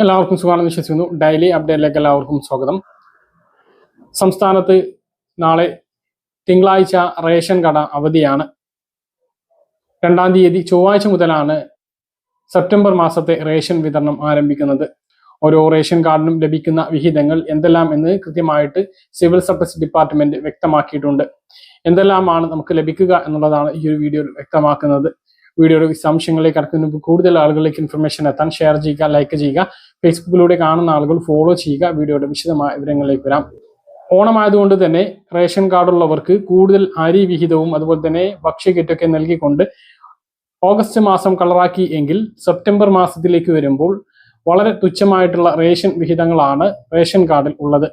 എല്ലാവർക്കും സുഖമാണെന്ന് വിശ്വസിക്കുന്നു. ഡെയിലി അപ്ഡേറ്റിലേക്ക് എല്ലാവർക്കും സ്വാഗതം. സംസ്ഥാനത്ത് നാളെ തിങ്കളാഴ്ച റേഷൻ കട അവധിയാണ്. രണ്ടാം തീയതി ചൊവ്വാഴ്ച മുതലാണ് സെപ്റ്റംബർ മാസത്തെ റേഷൻ വിതരണം ആരംഭിക്കുന്നത്. ഓരോ റേഷൻ കാർഡിനും ലഭിക്കുന്ന വിഹിതങ്ങൾ എന്തെല്ലാം എന്ന് കൃത്യമായിട്ട് സിവിൽ സപ്ലൈസ് ഡിപ്പാർട്ട്മെന്റ് വ്യക്തമാക്കിയിട്ടുണ്ട്. എന്തെല്ലാമാണ് നമുക്ക് ലഭിക്കുക എന്നുള്ളതാണ് ഈ ഒരു വീഡിയോയിൽ വ്യക്തമാക്കുന്നത്. വീഡിയോയുടെ വിശദാംശങ്ങളിലേക്ക് കടക്കുന്നതിന് മുമ്പ് കൂടുതൽ ആളുകളിലേക്ക് ഇൻഫർമേഷൻ എത്താൻ ഷെയർ ചെയ്യുക ലൈക്ക് ചെയ്യുക ഫേസ്ബുക്കിലൂടെ കാണുന്ന ആളുകൾ ഫോളോ ചെയ്യുക. വീഡിയോയുടെ വിശദമായ വിവരങ്ങളിലേക്ക് വരാം. ഓണമായതുകൊണ്ട് തന്നെ റേഷൻ കാർഡുള്ളവർക്ക് കൂടുതൽ അരി വിഹിതവും അതുപോലെ തന്നെ ഭക്ഷ്യക്കിറ്റൊക്കെ നൽകിക്കൊണ്ട് ഓഗസ്റ്റ് മാസം കളറാക്കി എങ്കിൽ സെപ്റ്റംബർ മാസത്തിലേക്ക് വരുമ്പോൾ വളരെ തുച്ഛമായിട്ടുള്ള റേഷൻ വിഹിതങ്ങളാണ് റേഷൻ കാർഡിൽ ഉള്ളത്.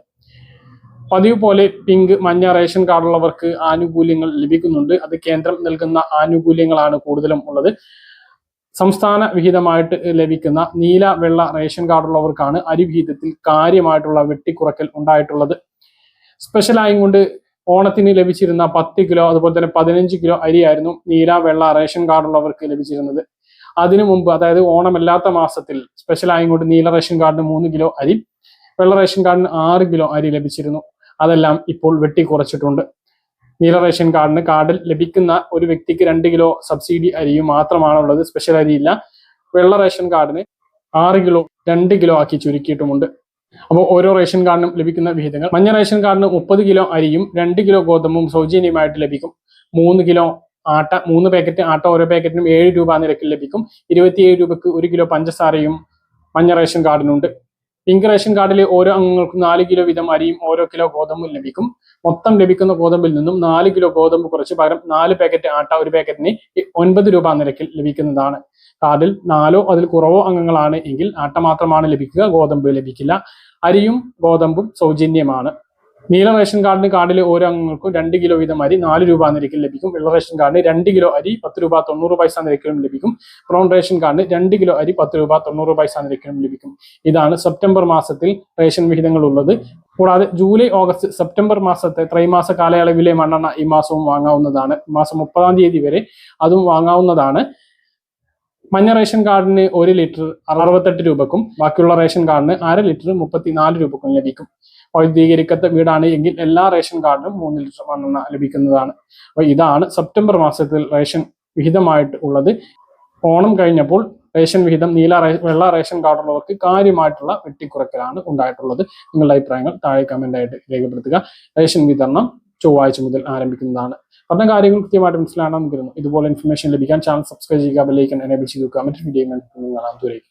പതിവ് പോലെ പിങ്ക് മഞ്ഞ റേഷൻ കാർഡുള്ളവർക്ക് ആനുകൂല്യങ്ങൾ ലഭിക്കുന്നുണ്ട്. അത് കേന്ദ്രം നൽകുന്ന ആനുകൂല്യങ്ങളാണ് കൂടുതലും ഉള്ളത്. സംസ്ഥാന വിഹിതമായിട്ട് ലഭിക്കുന്ന നീല വെള്ള റേഷൻ കാർഡുള്ളവർക്കാണ് അരിവിഹിതത്തിൽ കാര്യമായിട്ടുള്ള വെട്ടിക്കുറക്കൽ ഉണ്ടായിട്ടുള്ളത്. സ്പെഷ്യലായും കൊണ്ട് ഓണത്തിന് ലഭിച്ചിരുന്ന പത്ത് കിലോ അതുപോലെ തന്നെ പതിനഞ്ച് കിലോ അരിയായിരുന്നു നീല വെള്ള റേഷൻ കാർഡുള്ളവർക്ക് ലഭിച്ചിരുന്നത്. അതിനു മുമ്പ് അതായത് ഓണമല്ലാത്ത മാസത്തിൽ സ്പെഷ്യലായും കൊണ്ട് നീല റേഷൻ കാർഡിന് മൂന്ന് കിലോ അരി വെള്ള റേഷൻ കാർഡിന് ആറ് കിലോ അരി ലഭിച്ചിരുന്നു. അതെല്ലാം ഇപ്പോൾ വെട്ടിക്കുറച്ചിട്ടുണ്ട്. നീല റേഷൻ കാർഡിന് കാർഡിൽ ലഭിക്കുന്ന ഒരു വ്യക്തിക്ക് രണ്ട് കിലോ സബ്സിഡി അരിയും മാത്രമാണുള്ളത് സ്പെഷ്യൽ അരിയില്ല വെള്ള റേഷൻ കാർഡിന് ആറ് കിലോ രണ്ട് കിലോ ആക്കി ചുരുക്കിയിട്ടുമുണ്ട്. അപ്പോൾ ഓരോ റേഷൻ കാർഡിനും ലഭിക്കുന്ന വിഹിതങ്ങൾ. മഞ്ഞ റേഷൻ കാർഡിന് മുപ്പത് കിലോ അരിയും രണ്ട് കിലോ ഗോതമ്പും സൗജന്യമായിട്ട് ലഭിക്കും. മൂന്ന് കിലോ ആട്ട മൂന്ന് പാക്കറ്റ് ആട്ട ഓരോ പാക്കറ്റിനും ഏഴ് രൂപ നിരക്കിൽ ലഭിക്കും. ഇരുപത്തിയേഴ് രൂപക്ക് ഒരു കിലോ പഞ്ചസാരയും മഞ്ഞ റേഷൻ കാർഡിനുണ്ട്. പിങ്ക് റേഷൻ കാർഡിലെ ഓരോ അംഗങ്ങൾക്കും നാല് കിലോ വീതം അരിയും ഓരോ കിലോ ഗോതമ്പും ലഭിക്കും. മൊത്തം ലഭിക്കുന്ന ഗോതമ്പിൽ നിന്നും നാല് കിലോ ഗോതമ്പ് കുറച്ച് പകരം നാല് പാക്കറ്റ് ആട്ട ഒരു പാക്കറ്റിന് ഒൻപത് രൂപ നിരക്കിൽ ലഭിക്കുന്നതാണ്. കാർഡിൽ നാലോ അതിൽ കുറവോ അംഗങ്ങളാണ് എങ്കിൽ ആട്ട മാത്രമാണ് ലഭിക്കുക ഗോതമ്പ് ലഭിക്കില്ല. അരിയും ഗോതമ്പും സൗജന്യമാണ്. നീല റേഷൻ കാർഡിന് കാർഡിലെ ഓരോ അംഗങ്ങൾക്കും രണ്ട് കിലോ വീതം അരി നാല് രൂപ നിരക്കിൽ ലഭിക്കും. വെള്ള റേഷൻ കാർഡിന് രണ്ട് കിലോ അരി പത്ത് രൂപ തൊണ്ണൂറ് പൈസ നിരക്കിലും ലഭിക്കും. ബ്രൗൺ റേഷൻ കാർഡിന് രണ്ട് കിലോ അരി പത്ത് രൂപ തൊണ്ണൂറ് പൈസ നിരക്കിലും ലഭിക്കും. ഇതാണ് സെപ്റ്റംബർ മാസത്തിൽ റേഷൻ വിഹിതങ്ങൾ ഉള്ളത്. കൂടാതെ ജൂലൈ ഓഗസ്റ്റ് സെപ്റ്റംബർ മാസത്തെ ത്രൈമാസ കാലയളവിലെ മണ്ണെണ്ണ ഈ മാസവും വാങ്ങാവുന്നതാണ്. മാസം മുപ്പതാം തീയതി വരെ അതും വാങ്ങാവുന്നതാണ്. മഞ്ഞ റേഷൻ കാർഡിന് ഒരു ലിറ്റർ അറുപത്തെട്ട് രൂപക്കും ബാക്കിയുള്ള റേഷൻ കാർഡിന് അര ലിറ്റർ മുപ്പത്തിനാല് രൂപക്കും ലഭിക്കും. വൈദ്യുതീകരിക്കത്ത വീടാണ് എങ്കിൽ എല്ലാ റേഷൻ കാർഡിനും മൂന്ന് ലിറ്റർ മണ്ണെണ്ണ ലഭിക്കുന്നതാണ്. അപ്പോൾ ഇതാണ് സെപ്റ്റംബർ മാസത്തിൽ റേഷൻ വിഹിതമായിട്ട് ഉള്ളത്. ഓണം കഴിഞ്ഞപ്പോൾ റേഷൻ വിഹിതം നീല വെള്ള റേഷൻ കാർഡുള്ളവർക്ക് കാര്യമായിട്ടുള്ള വെട്ടിക്കുറക്കലാണ് ഉണ്ടായിട്ടുള്ളത്. നിങ്ങളുടെ അഭിപ്രായങ്ങൾ താഴെ കമന്റ് ആയിട്ട് രേഖപ്പെടുത്തുക. റേഷൻ വിതരണം ചൊവ്വാഴ്ച മുതൽ ആരംഭിക്കുന്നതാണ്. പറഞ്ഞ കാര്യങ്ങൾ കൃത്യമായിട്ട് മനസ്സിലാണെന്ന് കരുതുന്നു. ഇതുപോലെ ഇൻഫർമേഷൻ ലഭിക്കാൻ ചാനൽ സബ്സ്ക്രൈബ് ചെയ്യുക ബെല്ലൈക്കൻ എനേബിൾ ചെയ്ത് വെക്കുക. മറ്റൊരു വീഡിയോ കാണാൻ ദൂരേക്ക്